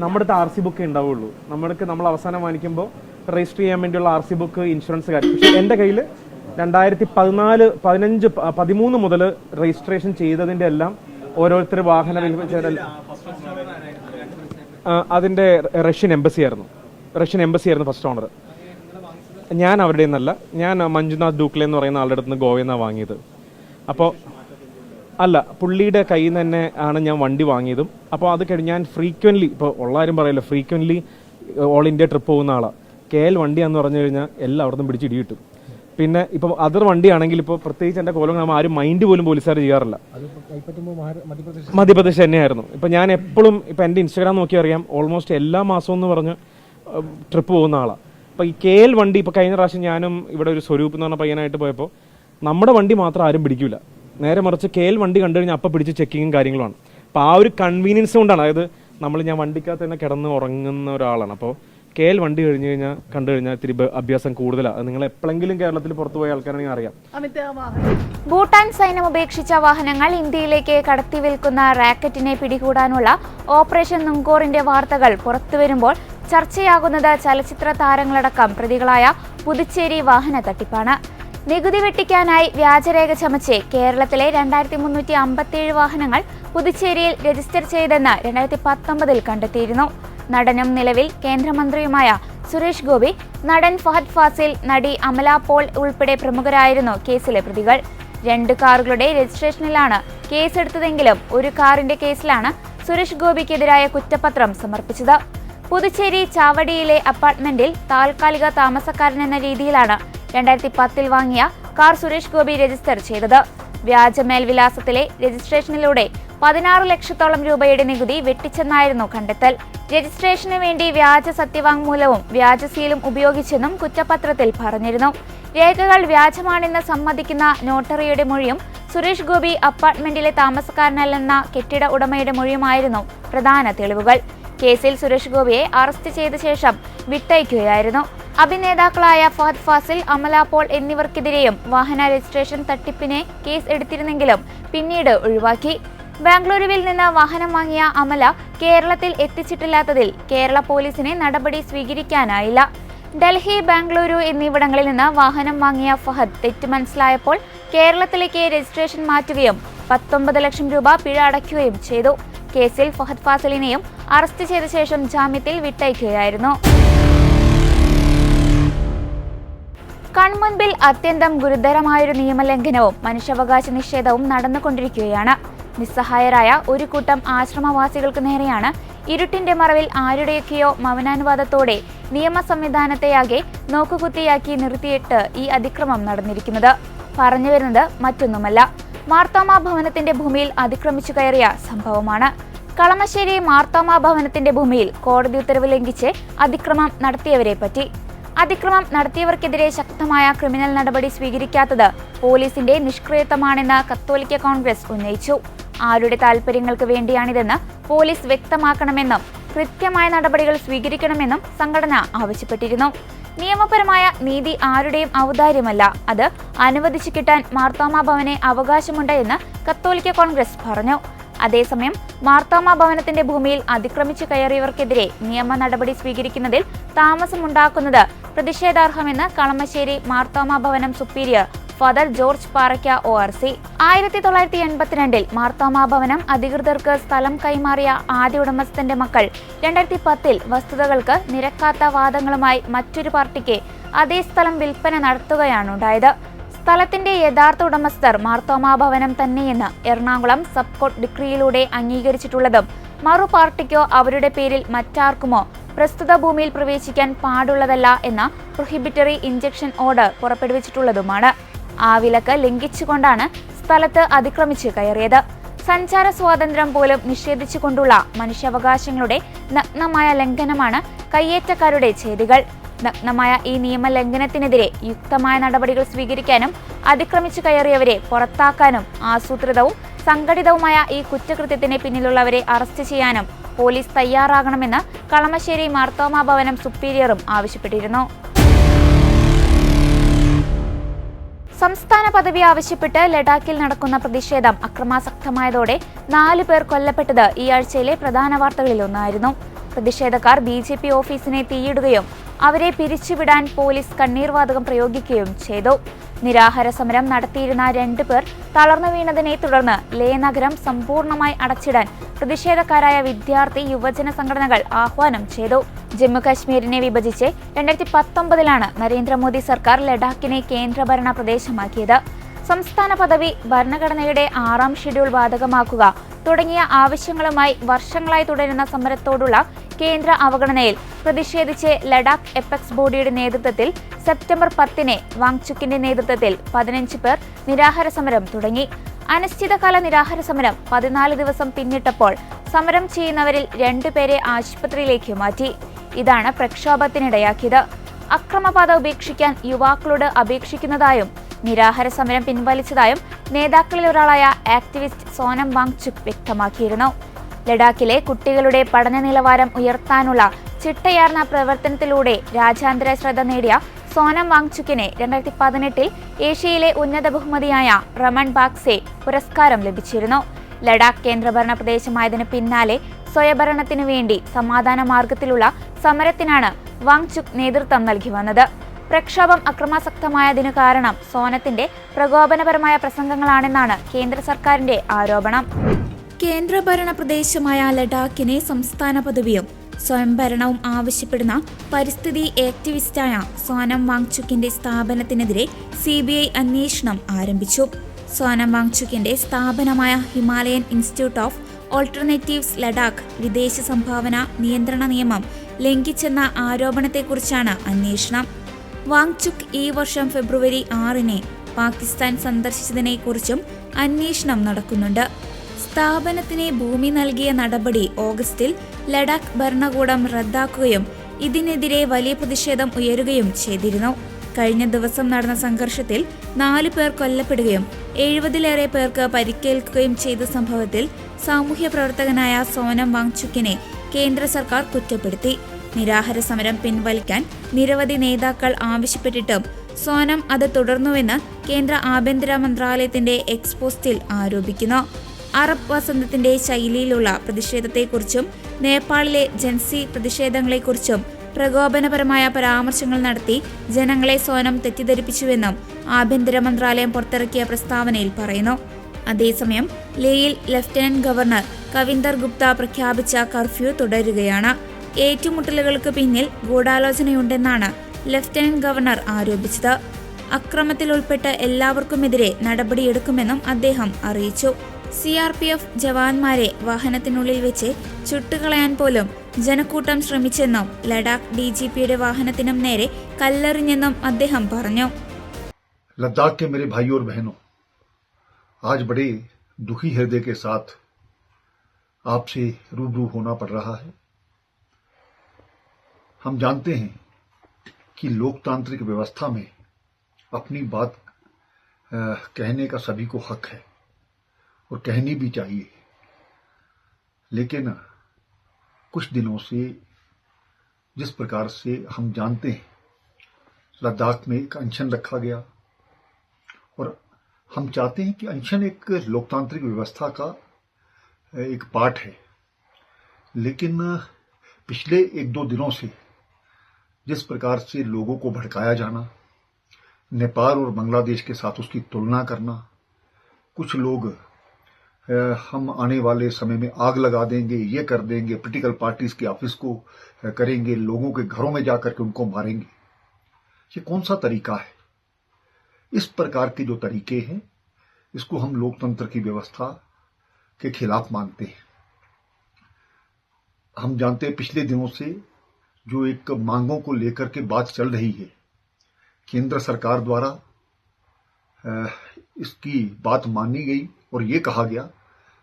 നമ്മുടെ ആർ സി ബുക്ക് ഉണ്ടാവുള്ളൂ. നമ്മൾക്ക് നമ്മൾ അവസാനം വാങ്ങിക്കുമ്പോൾ രജിസ്റ്റർ ചെയ്യാൻ വേണ്ടിയുള്ള ആർ സി ബുക്ക് ഇൻഷുറൻസ് കാര്യം. പക്ഷേ എന്റെ കയ്യിൽ രണ്ടായിരത്തി പതിനാല് പതിനഞ്ച് പതിമൂന്ന് മുതൽ രജിസ്ട്രേഷൻ ചെയ്തതിന്റെ എല്ലാം ഓരോരുത്തർ വാഹന അതിന്റെ റഷ്യൻ എംബസി ആയിരുന്നു. റഷ്യൻ എംബസി ആയിരുന്നു ഫസ്റ്റ് ഓണർ ഞാൻ അവരുടെ നിന്നല്ല. ഞാൻ മഞ്ജുനാഥ് ഡൂക്ലെ എന്ന് പറയുന്ന ആളുടെ അടുത്ത് നിന്ന് ഗോവയിൽ നിന്നാണ് വാങ്ങിയത്. അപ്പോൾ അല്ല പുള്ളിയുടെ കയ്യിൽ നിന്ന് തന്നെ ആണ് ഞാൻ വണ്ടി വാങ്ങിയതും. അപ്പോൾ അത് കഴിഞ്ഞ് ഞാൻ ഫ്രീക്വന്റ്ലി ഇപ്പോൾ ഉള്ളാരും പറയല്ലോ ഫ്രീക്വന്റ്ലി ഓൾ ഇന്ത്യ ട്രിപ്പ് പോകുന്ന ആളാണ് കെ എൽ വണ്ടിയാന്ന് പറഞ്ഞു കഴിഞ്ഞാൽ എല്ലാം അവിടെ നിന്ന് പിടിച്ച് ഇടി കിട്ടും. പിന്നെ ഇപ്പോൾ അതർ വണ്ടിയാണെങ്കിൽ ഇപ്പോൾ പ്രത്യേകിച്ച് എന്റെ കോലം ആരും മൈൻഡ് പോലും പോലീസുകാർ ചെയ്യാറില്ല. മധ്യപ്രദേശ് തന്നെയായിരുന്നു. ഇപ്പോൾ ഞാൻ എപ്പോഴും ഇപ്പോൾ എന്റെ ഇൻസ്റ്റാഗ്രാം നോക്കി അറിയാം ഓൾമോസ്റ്റ് എല്ലാ മാസവും എന്ന് പറഞ്ഞ് ട്രിപ്പ് പോകുന്ന ആളാണ് അപ്പൊ ഈ കെ എൽ വണ്ടി ഇപ്പോൾ കഴിഞ്ഞ പ്രാവശ്യം ഞാനും ഇവിടെ ഒരു സ്വരൂപ് എന്ന് പറഞ്ഞ പയ്യനായിട്ട് പോയപ്പോൾ നമ്മുടെ വണ്ടി മാത്രം ആരും പിടിക്കില്ല നേരെ മറിച്ച് കെ എൽ വണ്ടി കണ്ടു കഴിഞ്ഞാൽ അപ്പം പിടിച്ച് ചെക്കിങ്ങും കാര്യങ്ങളുമാണ്. അപ്പോൾ ആ ഒരു കൺവീനിയൻസ് കൊണ്ടാണ്. അതായത് നമ്മൾ ഞാൻ വണ്ടിക്കകത്ത് തന്നെ കിടന്ന് ഉറങ്ങുന്ന ഒരാളാണ്. അപ്പോൾ കെ എൽ വണ്ടി കഴിഞ്ഞു കഴിഞ്ഞാൽ കണ്ടു കഴിഞ്ഞാൽ ഇത്തിരി അഭ്യാസം കൂടുതലാണ് നിങ്ങൾ എപ്പോഴെങ്കിലും കേരളത്തിൽ പുറത്തു പോയ ആൾക്കാരാണെങ്കിൽ അറിയാം. ഭൂട്ടാൻ സൈന്യം ഉപേക്ഷിച്ച വാഹനങ്ങൾ ഇന്ത്യയിലേക്ക് കടത്തി വിൽക്കുന്ന റാക്കറ്റിനെ പിടികൂടാനുള്ള ഓപ്പറേഷൻ നുങ്കോറിന്റെ വാർത്തകൾ പുറത്തുവരുമ്പോൾ ചർച്ചയാകുന്നത് ചലച്ചിത്ര താരങ്ങളടക്കം പ്രതികളായ പുതുച്ചേരി വാഹന തട്ടിപ്പാണ്. നികുതി വെട്ടിക്കാനായി വ്യാജരേഖ ചമച്ച് കേരളത്തിലെ രണ്ടായിരത്തി മുന്നൂറ്റി അമ്പത്തിയേഴ് വാഹനങ്ങൾ പുതുച്ചേരിയിൽ രജിസ്റ്റർ ചെയ്തെന്ന് രണ്ടായിരത്തി പത്തൊമ്പതിൽ കണ്ടെത്തിയിരുന്നു. നടനും നിലവിൽ കേന്ദ്രമന്ത്രിയുമായ സുരേഷ് ഗോപി നടൻ ഫഹദ് ഫാസിൽ നടി അമല പോൾ ഉൾപ്പെടെ പ്രമുഖരായിരുന്നു കേസിലെ പ്രതികൾ. രണ്ട് കാറുകളുടെ രജിസ്ട്രേഷനിലാണ് കേസെടുത്തതെങ്കിലും ഒരു കാറിന്റെ കേസിലാണ് സുരേഷ് ഗോപിക്കെതിരായ കുറ്റപത്രം സമർപ്പിച്ചത്. പുതുച്ചേരി ചാവടിയിലെ അപ്പാർട്ട്മെന്റിൽ താൽക്കാലിക താമസക്കാരൻ എന്ന രീതിയിലാണ് രണ്ടായിരത്തി പത്തിൽ വാങ്ങിയ കാർ സുരേഷ് ഗോപി രജിസ്റ്റർ ചെയ്തത്. വ്യാജ മേൽവിലാസത്തിലെ രജിസ്ട്രേഷനിലൂടെ പതിനാറ് ലക്ഷത്തോളം രൂപയുടെ നികുതി വെട്ടിച്ചെന്നായിരുന്നു കണ്ടെത്തൽ. രജിസ്ട്രേഷന് വേണ്ടി വ്യാജ സത്യവാങ്മൂലവും വ്യാജ സീലും ഉപയോഗിച്ചെന്നും കുറ്റപത്രത്തിൽ പറഞ്ഞിരുന്നു. രേഖകൾ വ്യാജമാണെന്ന് സമ്മതിക്കുന്ന നോട്ടറിയുടെ മൊഴിയും സുരേഷ് ഗോപി അപ്പാർട്ട്മെന്റിലെ താമസക്കാരനല്ലെന്ന കെട്ടിട ഉടമയുടെ മൊഴിയുമായിരുന്നു പ്രധാന തെളിവുകൾ. കേസിൽ സുരേഷ് ഗോപിയെ അറസ്റ്റ് ചെയ്ത ശേഷം വിട്ടയക്കുകയായിരുന്നു. അഭിനേതാക്കളായ ഫഹദ് ഫാസിൽ അമല പോൾ എന്നിവർക്കെതിരെയും വാഹന രജിസ്ട്രേഷൻ തട്ടിപ്പിനെ കേസ് എടുത്തിരുന്നെങ്കിലും പിന്നീട് ഒഴിവാക്കി. ബാംഗ്ലൂരുവിൽ നിന്ന് വാഹനം വാങ്ങിയ അമല കേരളത്തിൽ എത്തിച്ചിട്ടില്ലാത്തതിൽ കേരള പോലീസിനെ നടപടി സ്വീകരിക്കാനായില്ല. ഡൽഹി ബാംഗ്ലൂരു എന്നിവിടങ്ങളിൽ നിന്ന് വാഹനം വാങ്ങിയ ഫഹദ് തെറ്റ് മനസ്സിലായപ്പോൾ കേരളത്തിലേക്ക് രജിസ്ട്രേഷൻ മാറ്റുകയും പത്തൊമ്പത് ലക്ഷം രൂപ പിഴ അടയ്ക്കുകയും ചെയ്തു. കേസിൽ ഫഹദ് ഫാസിലിനെയും അറസ്റ്റ് ചെയ്ത ശേഷം ജാമ്യത്തിൽ വിട്ടയക്കുകയായിരുന്നു. കൺമുൻപിൽ അത്യന്തം ഗുരുതരമായൊരു നിയമലംഘനവും മനുഷ്യാവകാശ നിഷേധവും നടന്നുകൊണ്ടിരിക്കുകയാണ്. നിസ്സഹായരായ ഒരു കൂട്ടം ആശ്രമവാസികൾക്ക് നേരെയാണ് ഇരുട്ടിന്റെ മറവിൽ ആരുടെയൊക്കെയോ മൗനാനുവാദത്തോടെ നിയമ സംവിധാനത്തെയാകെ നോക്കുകുത്തിയാക്കി നിർത്തിയിട്ട് ഈ അതിക്രമം നടന്നിരിക്കുന്നത്. പറഞ്ഞു വരുന്നത് മറ്റൊന്നുമല്ല. മാർത്താമ ഭവനത്തിന്റെ ഭൂമിയിൽ അതിക്രമിച്ചു കയറിയ സംഭവമാണ്. കളമശ്ശേരി മാർത്താമ ഭവനത്തിന്റെ ഭൂമിയിൽ കോടതി ഉത്തരവ് ലംഘിച്ച് അതിക്രമം നടത്തിയവരെ പറ്റി. അതിക്രമം നടത്തിയവർക്കെതിരെ ശക്തമായ ക്രിമിനൽ നടപടി സ്വീകരിക്കാത്തത് പോലീസിന്റെ നിഷ്ക്രിയത്വമാണെന്ന് കത്തോലിക്ക കോൺഗ്രസ് ഉന്നയിച്ചു. ആരുടെ താൽപര്യങ്ങൾക്ക് വേണ്ടിയാണിതെന്ന് പോലീസ് വ്യക്തമാക്കണമെന്നും കൃത്യമായ നടപടികൾ സ്വീകരിക്കണമെന്നും സംഘടന ആവശ്യപ്പെട്ടിരുന്നു. നിയമപരമായ നീതി ആരുടെയും ഔദാര്യമല്ല. അത് അനുവദിച്ചു കിട്ടാൻ മാർത്തോമ ഭവനെ അവകാശമുണ്ട് എന്ന് കത്തോലിക്ക കോൺഗ്രസ് പറഞ്ഞു. അതേസമയം മാർത്തോമ ഭവനത്തിന്റെ ഭൂമിയിൽ അതിക്രമിച്ചു കയറിയവർക്കെതിരെ നിയമ നടപടി സ്വീകരിക്കുന്നതിൽ താമസമുണ്ടാക്കുന്നത് പ്രതിഷേധാർഹമെന്ന് Kalamassery Marthoma Bhavanam superior father George Parakka O R C ആയിരത്തി തൊള്ളായിരത്തി എൺപത്തിരണ്ടിൽ മാർത്തോമാ ഭവനം അധികൃതർക്ക് സ്ഥലം കൈമാറിയ ആദ്യ ഉടമസ്ഥന്റെ മക്കൾ. രണ്ടായിരത്തി പത്തിൽ വസ്തുതകൾക്ക് നിരക്കാത്ത വാദങ്ങളുമായി മറ്റൊരു പാർട്ടിക്ക് അതേ സ്ഥലം വിൽപ്പന നടത്തുകയാണുണ്ടായത് സ്ഥലത്തിന്റെ യഥാർത്ഥ ഉടമസ്ഥർ മാർത്തോമാ ഭവനം തന്നെയെന്ന് എറണാകുളം സബ് കോർട്ട് ഡിഗ്രിയിലൂടെ അംഗീകരിച്ചിട്ടുള്ളതും മറു പാർട്ടിക്കോ അവരുടെ പേരിൽ മറ്റാർക്കുമോ പ്രസ്തുത ഭൂമിയിൽ പ്രവേശിക്കാൻ പാടുള്ളതല്ല എന്ന പ്രൊഹിബിറ്ററി ഇഞ്ചക്ഷൻ ഓർഡർ പുറപ്പെടുവിച്ചിട്ടുള്ളതുമാണ്. ആ വിലക്ക് ലംഘിച്ചുകൊണ്ടാണ് സ്ഥലത്ത് അതിക്രമിച്ച് കയറിയത്. സഞ്ചാര സ്വാതന്ത്ര്യം പോലും നിഷേധിച്ചുകൊണ്ടുള്ള മനുഷ്യാവകാശങ്ങളുടെ നഗ്നമായ ലംഘനമാണ് കയ്യേറ്റക്കാരുടെ ചെയ്തികൾ. നഗ്നമായ ഈ നിയമലംഘനത്തിനെതിരെ യുക്തമായ നടപടികൾ സ്വീകരിക്കാനും അതിക്രമിച്ചു കയറിയവരെ പുറത്താക്കാനും ആസൂത്രിതവും സംഘടിതവുമായ ഈ കുറ്റകൃത്യത്തിന് പിന്നിലുള്ളവരെ അറസ്റ്റ് ചെയ്യാനും പോലീസ് തയ്യാറാകണമെന്ന് കളമശ്ശേരി മാർത്തോമാ ഭവനം സുപ്പീരിയറും ആവശ്യപ്പെട്ടിരുന്നു. സംസ്ഥാന പദവി ആവശ്യപ്പെട്ട് ലഡാക്കിൽ നടക്കുന്ന പ്രതിഷേധം അക്രമാസക്തമായതോടെ നാല് പേർ കൊല്ലപ്പെട്ടത് ഈ ആഴ്ചയിലെ പ്രധാന വാർത്തകളിലൊന്നായിരുന്നു പ്രതിഷേധക്കാർ ബി ജെ പി ഓഫീസിനെ തീയിടുകയും അവരെ പിരിച്ചുവിടാൻ പോലീസ് കണ്ണീർവാതകം പ്രയോഗിക്കുകയും ചെയ്തു. നിരാഹാര സമരം നടത്തിയിരുന്ന രണ്ടു പേർ തളർന്നു വീണതിനെ തുടർന്ന് ലേ നഗരം സമ്പൂർണമായി അടച്ചിടാൻ പ്രതിഷേധക്കാരായ വിദ്യാർത്ഥി യുവജന സംഘടനകൾ ആഹ്വാനം ചെയ്തു. ജമ്മു കാശ്മീരിനെ വിഭജിച്ച് രണ്ടായിരത്തി പത്തൊമ്പതിലാണ് നരേന്ദ്രമോദി സർക്കാർ ലഡാക്കിനെ കേന്ദ്രഭരണ പ്രദേശമാക്കിയത്. സംസ്ഥാന പദവി ഭരണഘടനയുടെ ആറാം ഷെഡ്യൂൾ ബാധകമാക്കുക തുടങ്ങിയ ആവശ്യങ്ങളുമായി വർഷങ്ങളായി തുടരുന്ന സമരത്തോടുള്ള കേന്ദ്ര അവഗണനയിൽ പ്രതിഷേധിച്ച് ലഡാക്ക് എപ്പെക്സ് ബോഡിയുടെ നേതൃത്വത്തിൽ സെപ്റ്റംബർ പത്തിന് വാങ്ചുക്കിന്റെ നേതൃത്വത്തിൽ പതിനഞ്ച് പേർ നിരാഹാര സമരം തുടങ്ങി. അനിശ്ചിതകാല നിരാഹാര സമരം പതിനാല് ദിവസം പിന്നിട്ടപ്പോൾ സമരം ചെയ്യുന്നവരിൽ രണ്ടുപേരെ ആശുപത്രിയിലേക്ക് മാറ്റി. ഇതാണ് പ്രക്ഷോഭത്തിനിടയാക്കിയത്. അക്രമപാത ഉപേക്ഷിക്കാൻ യുവാക്കളോട് അപേക്ഷിക്കുന്നതായും നിരാഹാര സമരം പിൻവലിച്ചതായും നേതാക്കളിൽ ഒരാളായ ആക്ടിവിസ്റ്റ് സോനം വാങ്ചുക് വ്യക്തമാക്കിയിരുന്നു. ലഡാക്കിലെ കുട്ടികളുടെ പഠന നിലവാരം ഉയർത്താനുള്ള ചിട്ടയാർന്ന പ്രവർത്തനത്തിലൂടെ രാജ്യാന്തര ശ്രദ്ധ നേടിയ സോനം വാങ്ചുക്കിന് രണ്ടായിരത്തി പതിനെട്ടിൽ ഏഷ്യയിലെ ഉന്നത ബഹുമതിയായ റമൺ ബാഗ്സെ പുരസ്കാരം ലഭിച്ചിരുന്നു. ലഡാക്ക് കേന്ദ്രഭരണ പ്രദേശമായതിന് പിന്നാലെ സ്വയംഭരണത്തിനു വേണ്ടി സമാധാന മാർഗത്തിലുള്ള സമരത്തിനാണ് വാങ്ചുക് നേതൃത്വം നൽകി വന്നത്. പ്രക്ഷോഭം അക്രമാസക്തമായതിനു കാരണം സോനത്തിന്റെ പ്രകോപനപരമായ പ്രസംഗങ്ങളാണെന്നാണ് കേന്ദ്ര സർക്കാരിന്റെ ആരോപണം. കേന്ദ്രഭരണ പ്രദേശമായ ലഡാക്കിനെ സംസ്ഥാന പദവിയും സ്വയംഭരണവും ആവശ്യപ്പെടുന്ന പരിസ്ഥിതി ആക്ടിവിസ്റ്റായ സോനം വാങ്ചുക്കിന്റെ സ്ഥാപനത്തിനെതിരെ സി ബി ഐ അന്വേഷണം ആരംഭിച്ചു. സോനം വാങ്ചുക്കിന്റെ സ്ഥാപനമായ Himalayan Institute of Alternatives Ladakh വിദേശ സംഭാവന നിയന്ത്രണ നിയമം ലംഘിച്ചെന്ന ആരോപണത്തെക്കുറിച്ചാണ് അന്വേഷണം. വാങ്ചുക് ഈ വർഷം ഫെബ്രുവരി ആറിന് പാകിസ്ഥാൻ സന്ദർശിച്ചതിനെക്കുറിച്ചും അന്വേഷണം നടക്കുന്നുണ്ട്. സ്ഥാപനത്തിന് ഭൂമി നൽകിയ നടപടി ഓഗസ്റ്റിൽ ലഡാക്ക് ഭരണകൂടം റദ്ദാക്കുകയും ഇതിനെതിരെ വലിയ പ്രതിഷേധം ഉയരുകയും ചെയ്തിരുന്നു. കഴിഞ്ഞ ദിവസം നടന്ന സംഘർഷത്തിൽ നാലു പേർ കൊല്ലപ്പെടുകയും എഴുപതിലേറെ പേർക്ക് പരിക്കേൽക്കുകയും ചെയ്ത സംഭവത്തിൽ സാമൂഹ്യ പ്രവർത്തകനായ സോനം വാങ്ചുക്കിനെ കേന്ദ്ര സർക്കാർ കുറ്റപ്പെടുത്തി. നിരാഹാര സമരം പിൻവലിക്കാൻ നിരവധി നേതാക്കൾ ആവശ്യപ്പെട്ടിട്ടും സോനം അത് തുടർന്നുവെന്ന് കേന്ദ്ര ആഭ്യന്തര മന്ത്രാലയത്തിന്റെ എക്സ്പോസ്റ്റിൽ ആരോപിക്കുന്നു. അറബ് വസന്തത്തിന്റെ ശൈലിയിലുള്ള പ്രതിഷേധത്തെക്കുറിച്ചും നേപ്പാളിലെ ജൻസി പ്രതിഷേധങ്ങളെക്കുറിച്ചും പ്രകോപനപരമായ പരാമർശങ്ങൾ നടത്തി ജനങ്ങളെ സോനം തെറ്റിദ്ധരിപ്പിച്ചുവെന്നും ആഭ്യന്തര മന്ത്രാലയം പുറത്തിറക്കിയ പ്രസ്താവനയിൽ പറയുന്നു. അതേസമയം ലേയിൽ ലഫ്റ്റനന്റ് ഗവർണർ കവിന്ദർ ഗുപ്ത പ്രഖ്യാപിച്ച കർഫ്യൂ തുടരുകയാണ്. ഏറ്റുമുട്ടലുകൾക്ക് പിന്നിൽ ഗൂഢാലോചനയുണ്ടെന്നാണ് ലഫ്റ്റനന്റ് ഗവർണർ ആരോപിച്ചത്. അക്രമത്തിൽ ഉൾപ്പെട്ട എല്ലാവർക്കുമെതിരെ നടപടിയെടുക്കുമെന്നും അദ്ദേഹം അറിയിച്ചു. സി ആർ പി എഫ് ജവാന്മാരെ വാഹനത്തിനുള്ളിൽ വെച്ച് ചുട്ടുകളയാൻ പോലും ജനക്കൂട്ടം ശ്രമിച്ചെന്നും ലഡാക്ക് ഡി ജി പിയുടെ വാഹനത്തിനും നേരെ കല്ലെറിഞ്ഞെന്നും അദ്ദേഹം പറഞ്ഞു. ലഡാക്ക് കെ ബഹനോ ആജ് ബഡേ ദുഃഖി ഹൃദയ സാത്ത് ആപ്സെ റൂബറൂ ഹോനാ പഡ് രഹാ ഹൈ. हम जानते हैं कि लोकतांत्रिक व्यवस्था में अपनी बात कहने का सभी को हक है और कहनी भी चाहिए। लेकिन कुछ दिनों से जिस प्रकार से हम जानते हैं, लद्दाख में एक अनशन रखा गया और हम चाहते हैं कि अनशन एक लोकतांत्रिक व्यवस्था का एक पार्ट है। लेकिन पिछले एक दो दिनों से जिस प्रकार से लोगों को भड़काया जाना, नेपाल और बांग्लादेश के साथ उसकी तुलना करना, कुछ लोग हम आने वाले समय में आग लगा देंगे, ये कर देंगे पोलिटिकल पार्टीज़ के ऑफ़िस को करेंगे, लोगों के घरों में जाकर के उनको मारेंगे। ये कौन सा तरीका है? इस प्रकार के जो तरीके हैं, इसको हम लोकतंत्र की व्यवस्था के खिलाफ मानते हैं। हम जानते हैं पिछले दिनों से जो एक मांगों को लेकर के बात चल रही है। केंद्र सरकार द्वारा इसकी बात मानी गई और ये कहा गया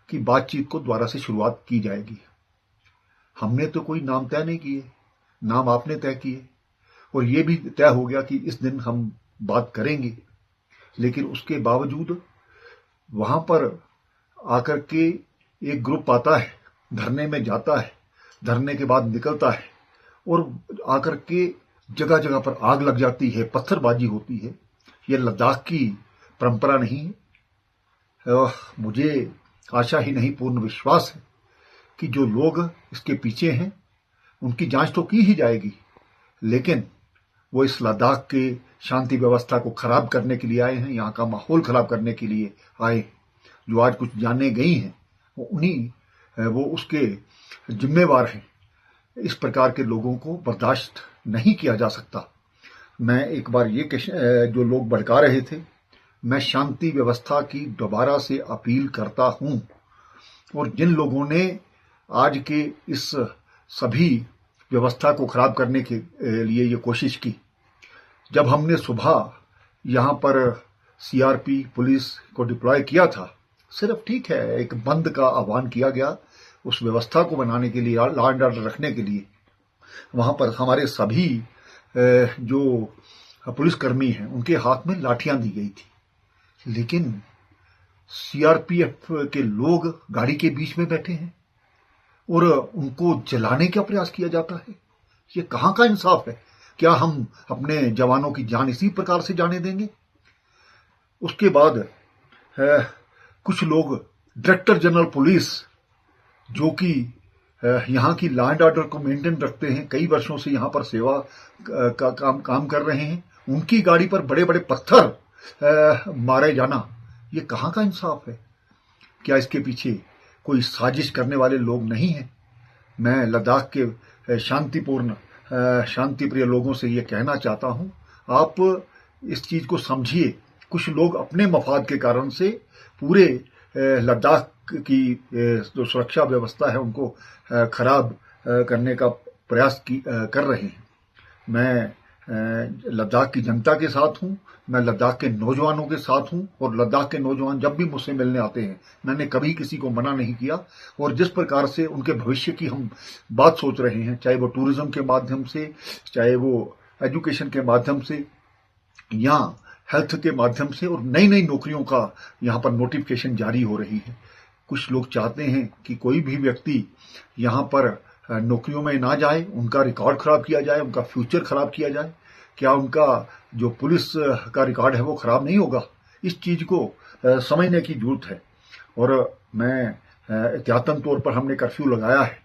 कि बातचीत को द्वारा से शुरुआत की जाएगी। हमने तो कोई नाम तय नहीं किए, नाम आपने तय किए और ये भी तय हो गया कि इस दिन हम बात करेंगे। लेकिन उसके बावजूद वहाँ पर आकर के एक ग्रुप आता है, धरने में जाता है, धरने के बाद निकलता है। और आकर के जगह जगह पर आग लग जाती है, पत्थरबाजी होती है। यह लद्दाख की परंपरा नहीं है। मुझे आशा ही नहीं, पूर्ण विश्वास है कि जो लोग इसके पीछे हैं, उनकी जाँच तो की ही जाएगी। लेकिन वो इस लद्दाख के शांति व्यवस्था को खराब करने के लिए आए हैं, यहाँ का माहौल खराब करने के लिए आए जो आज कुछ जाने गई हैं, वो उन्हीं, वो उसके जिम्मेवार हैं। इस प्रकार के लोगों को बर्दाश्त नहीं किया जा सकता। मैं एक बार ये जो लोग भड़का रहे थे, मैं शांति व्यवस्था की दोबारा से अपील करता हूँ और जिन लोगों ने आज के इस सभी व्यवस्था को खराब करने के लिए ये कोशिश की, जब हमने सुबह यहाँ पर सीआरपी पुलिस को डिप्लॉय किया था, सिर्फ़ ठीक है, एक बंद का आह्वान किया गया उस व्यवस्था को बनाने के लिए लॉ एंड ऑर्डर रखने के लिए। वहाँ पर हमारे सभी जो पुलिसकर्मी हैं, उनके हाथ में लाठियाँ दी गई थी। लेकिन सीआरपीएफ के लोग गाड़ी के बीच में बैठे हैं और उनको जलाने का प्रयास किया जाता है। ये कहाँ का इंसाफ है? क्या हम अपने जवानों की जान इसी प्रकार से जाने देंगे? उसके बाद कुछ लोग, डायरेक्टर जनरल पुलिस जो कि यहाँ की लैंड ऑर्डर को मेंटेन रखते हैं कई वर्षों से यहाँ पर सेवा का काम काम कर रहे हैं। उनकी गाड़ी पर बड़े बड़े पत्थर मारे जाना ये कहाँ का इंसाफ है? क्या इसके पीछे कोई साजिश करने वाले लोग नहीं हैं? मैं लद्दाख के शांतिपूर्ण अ, शांति प्रिय लोगों से ये कहना चाहता हूँ आप इस चीज़ को समझिए। कुछ लोग अपने मफाद के कारण से पूरे लद्दाख की जो सुरक्षा व्यवस्था है उनको खराब करने का प्रयास की कर रहे हैं। मैं लद्दाख की जनता के साथ हूँ, मैं लद्दाख के नौजवानों के साथ हूँ, और लद्दाख के नौजवान जब भी मुझसे मिलने आते हैं, मैंने कभी किसी को मना नहीं किया, और जिस प्रकार से उनके भविष्य की हम बात सोच रहे हैं, चाहे वो टूरिज़्म के माध्यम से, चाहे वो एजुकेशन के माध्यम से, या हेल्थ के माध्यम से, और नई नई नौकरियों का यहाँ पर नोटिफिकेशन जारी हो रही है कुछ लोग चाहते हैं कि कोई भी व्यक्ति यहाँ पर नौकरियों में ना जाए, उनका रिकॉर्ड खराब किया जाए, उनका फ्यूचर खराब किया जाए, क्या उनका जो पुलिस का रिकॉर्ड है वो खराब नहीं होगा? इस चीज़ को समझने की ज़रूरत है। और मैं एहतियातन तौर पर हमने कर्फ्यू लगाया है।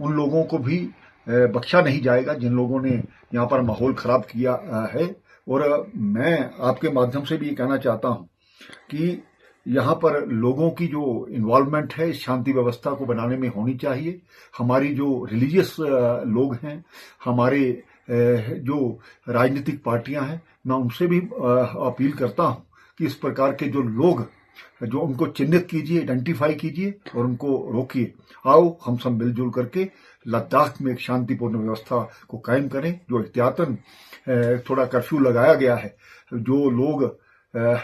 उन लोगों को भी बख्शा नहीं जाएगा जिन लोगों ने यहाँ पर माहौल खराब किया है। और मैं आपके माध्यम से भी ये कहना चाहता हूँ कि यहाँ पर लोगों की जो इन्वॉल्वमेंट है शांति व्यवस्था को बनाने में होनी चाहिए। हमारी जो रिलीजियस लोग हैं, हमारे जो राजनीतिक पार्टियाँ हैं, मैं उनसे भी अपील करता हूँ कि इस प्रकार के जो लोग जो उनको चिन्हित कीजिए आइडेंटिफाई कीजिए और उनको रोकिए। आओ, हम सब मिलजुल करके लद्दाख में एक शांतिपूर्ण व्यवस्था को कायम करें, जो एहतियातन थोड़ा कर्फ्यू लगाया गया है। जो लोग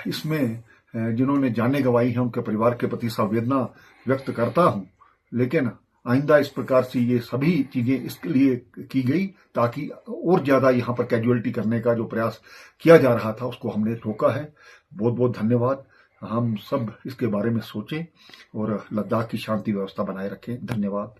इसमें जिन्होंने जाने गंवाई हैं उनके परिवार के प्रति संवेदना व्यक्त करता हूं लेकिन आइंदा इस प्रकार से ये सभी चीजें इसके लिए की गई ताकि और ज्यादा यहाँ पर कैजुअलिटी करने का जो प्रयास किया जा रहा था उसको हमने रोका है बहुत बहुत धन्यवाद हम सब इसके बारे में सोचें और लद्दाख की शांति व्यवस्था बनाए रखें धन्यवाद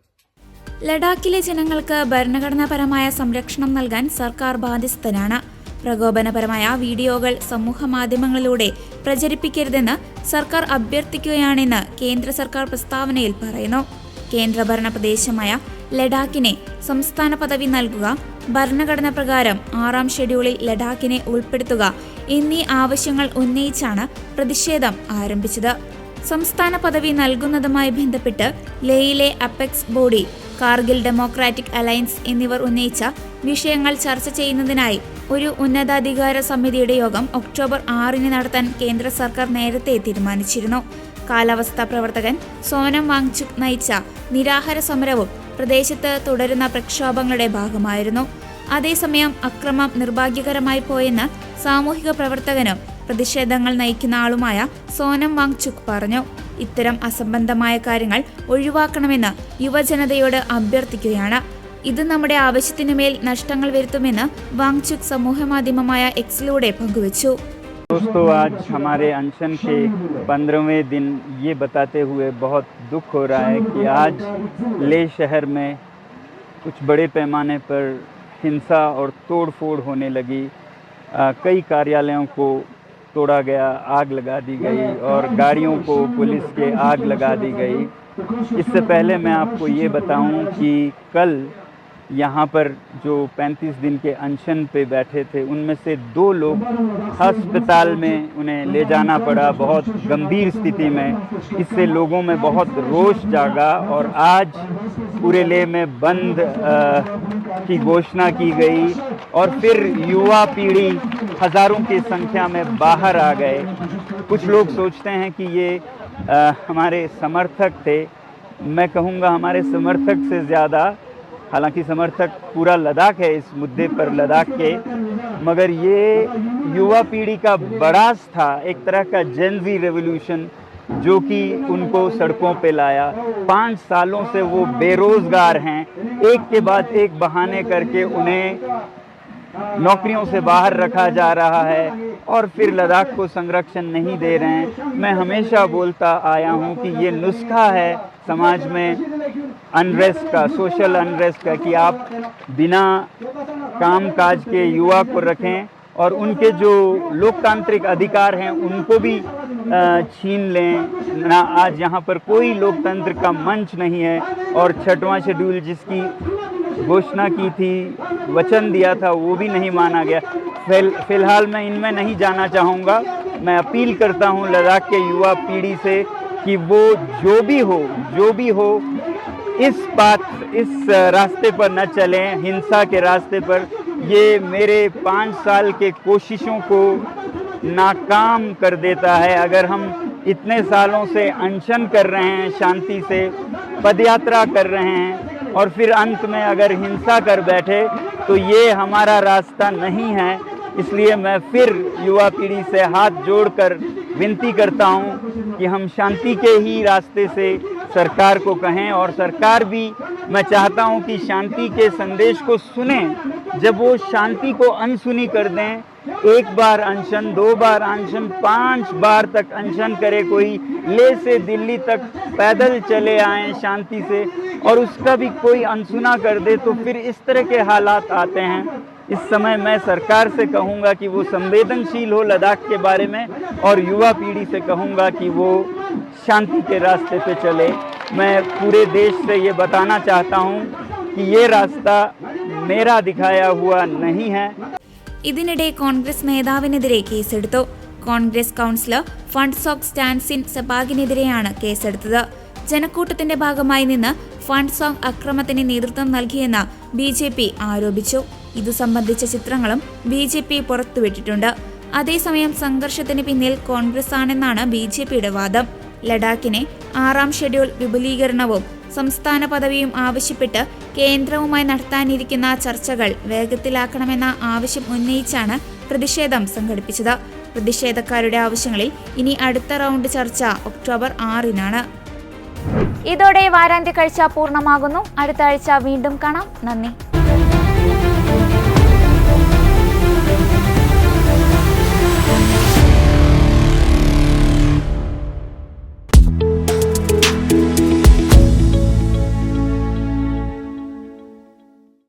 ലഡാക്കിലെ ജനങ്ങൾക്ക് ഭരണഘടനാപരമായ സംരക്ഷണം നൽകാൻ സർക്കാർ ബാധ്യസ്ഥനാണ് പ്രകോപനപരമായ വീഡിയോകൾ സമൂഹമാധ്യമങ്ങളിലൂടെ പ്രചരിപ്പിക്കരുതെന്ന് സർക്കാർ അഭ്യർത്ഥിക്കുകയാണെന്ന് കേന്ദ്ര സർക്കാർ പ്രസ്താവനയിൽ പറയുന്നു. കേന്ദ്രഭരണ പ്രദേശമായ ലഡാക്കിനെ സംസ്ഥാന പദവി നൽകുക ഭരണഘടന പ്രകാരം ആറാം ഷെഡ്യൂളിൽ ലഡാക്കിനെ ഉൾപ്പെടുത്തുക എന്നീ ആവശ്യങ്ങൾ ഉന്നയിച്ചാണ് പ്രതിഷേധം ആരംഭിച്ചത്. സംസ്ഥാന പദവി നൽകുന്നതുമായി ബന്ധപ്പെട്ട് ലേയിലെ Apex Body Kargil Democratic Alliance എന്നിവർ ഉന്നയിച്ച വിഷയങ്ങൾ ചർച്ച ചെയ്യുന്നതിനായി ഒരു ഉന്നതാധികാര സമിതിയുടെ യോഗം ഒക്ടോബർ ആറിന് നടത്താൻ കേന്ദ്ര സർക്കാർ നേരത്തെ തീരുമാനിച്ചിരുന്നു. കാലാവസ്ഥാ പ്രവർത്തകൻ സോനം വാങ്ചുക് നയിച്ച നിരാഹാര സമരവും പ്രദേശത്ത് തുടരുന്ന പ്രക്ഷോഭങ്ങളുടെ ഭാഗമായിരുന്നു. അതേസമയം അക്രമം നിർഭാഗ്യകരമായി പോയെന്ന് സാമൂഹിക പ്രവർത്തകനും പ്രതിഷേധങ്ങൾ നയിക്കുന്ന ആളുമായ സോനം വാങ്ചുക് പറഞ്ഞു. ഇത്തരം അസംബന്ധമായ കാര്യങ്ങൾ ഒഴിവാക്കണമെന്ന് യുവജനതയോട് അഭ്യർത്ഥിക്കുകയാണ്. ഇത് നമ്മുടെ ആവശ്യത്തിനുമേൽ നഷ്ടങ്ങൾ വരുത്തുമെന്ന് വാങ്ചുക് സമൂഹമാധ്യമമായ എക്സിലൂടെ പങ്കുവച്ചു दोस्तों आज हमारे अनशन के पंद्रहवें दिन ये बताते हुए बहुत दुख हो रहा है कि आज ले शहर में कुछ बड़े पैमाने पर हिंसा और तोड़ फोड़ होने लगी अ, कई कार्यालयों को तोड़ा गया आग लगा दी गई और गाड़ियों को पुलिस के आग लगा दी गई इससे पहले मैं आपको ये बताऊं कि कल यहाँ पर जो 35 दिन के अनशन पे बैठे थे उनमें से दो लोग अस्पताल में उन्हें ले जाना पड़ा बहुत गंभीर स्थिति में। इससे लोगों में बहुत रोष जागा और आज पूरे ले में बंद अ, की घोषणा की गई और फिर युवा पीढ़ी हज़ारों की संख्या में बाहर आ गए। कुछ लोग सोचते हैं कि ये अ, हमारे समर्थक थे। मैं कहूँगा हमारे समर्थक से ज़्यादा हालाँकि समर्थक पूरा लद्दाख है इस मुद्दे पर लद्दाख के, मगर ये युवा पीढ़ी का बड़ास था, एक तरह का जेंजी रेवोल्यूशन जो कि उनको सड़कों पे लाया। पाँच सालों से वो बेरोज़गार हैं, एक के बाद एक बहाने करके उन्हें नौकरियों से बाहर रखा जा रहा है और फिर लद्दाख को संरक्षण नहीं दे रहे हैं। मैं हमेशा बोलता आया हूँ कि ये नुस्खा है समाज में। अनरेस्ट का सोशल अनरेस्ट का कि आप बिना काम काज के युवा को रखें और उनके जो लोकतांत्रिक अधिकार हैं, उनको भी छीन लें। ना, आज यहाँ पर कोई लोकतंत्र का मंच नहीं है और छठवां शेड्यूल जिसकी घोषणा की थी, वचन दिया था, वो भी नहीं माना गया। फिल, फ़िलहाल मैं इनमें नहीं जाना चाहूँगा। मैं अपील करता हूँ लद्दाख के युवा पीढ़ी से कि वो जो भी हो, जो भी हो इस बात, इस रास्ते पर न चलें, हिंसा के रास्ते पर। ये मेरे पाँच साल के कोशिशों को नाकाम कर देता है। अगर हम इतने सालों से अनशन कर रहे हैं, शांति से पदयात्रा कर रहे हैं, और फिर अंत में अगर हिंसा कर बैठे तो ये हमारा रास्ता नहीं है। इसलिए मैं फिर युवा पीढ़ी से हाथ जोड़कर विनती करता हूँ कि हम शांति के ही रास्ते से सरकार को कहें और सरकार भी, मैं चाहता हूँ कि शांति के संदेश को सुने। जब वो शांति को अनसुनी कर दें, एक बार अनशन, दो बार अनशन, पाँच बार तक अनशन करे कोई, ले से दिल्ली तक पैदल चले आए शांति से, और उसका भी कोई अनसुना कर दे तो फिर इस तरह के हालात आते हैं। इस समय मैं सरकार से कहूँगा कि वो संवेदनशील हो लद्दाख के बारे में, और युवा पीढ़ी से कहूँगा कि वो शांति के रास्ते पे चले मैं पूरे देश से ये बताना चाहता हूँ कि ये रास्ता मेरा दिखाया हुआ नहीं है ഇതിനിടെ കോൺഗ്രസ് നേതാവിനെതിരെ കേസെടുത്തു കോൺഗ്രസ് കൗൺസിലർ ഫണ്ട് സ്റ്റാൻസിൻ സെബാഗിനെതിരെയാണ് കേസെടുത്തത് ജനക്കൂട്ടത്തിന്റെ ഭാഗമായി നിന്ന് ഫണ്ട് സോങ് അക്രമത്തിന് നേതൃത്വം നൽകിയെന്ന് ബി ജെ പി ആരോപിച്ചു ഇതു സംബന്ധിച്ച ചിത്രങ്ങളും ബി ജെ പി പുറത്തുവിട്ടിട്ടുണ്ട് അതേസമയം സംഘർഷത്തിന് പിന്നിൽ കോൺഗ്രസ് ആണെന്നാണ് ബി ജെ പിയുടെ വാദം ലഡാക്കിനെ ആറാം ഷെഡ്യൂൾ വിപുലീകരണവും സംസ്ഥാന പദവിയും ആവശ്യപ്പെട്ട് കേന്ദ്രവുമായി നടത്താനിരിക്കുന്ന ചർച്ചകൾ വേഗത്തിലാക്കണമെന്ന ആവശ്യം ഉന്നയിച്ചാണ് പ്രതിഷേധം സംഘടിപ്പിച്ചത്. പ്രതിഷേധക്കാരുടെ ആവശ്യങ്ങളിൽ ഇനി അടുത്ത റൗണ്ട് ചർച്ച ഒക്ടോബർ ആറിനാണ്. ഇതോടെ വാരാന്ത്യ കാഴ്ച പൂർണമാകുന്നു. അടുത്ത ആഴ്ച വീണ്ടും കാണാം. നന്ദി.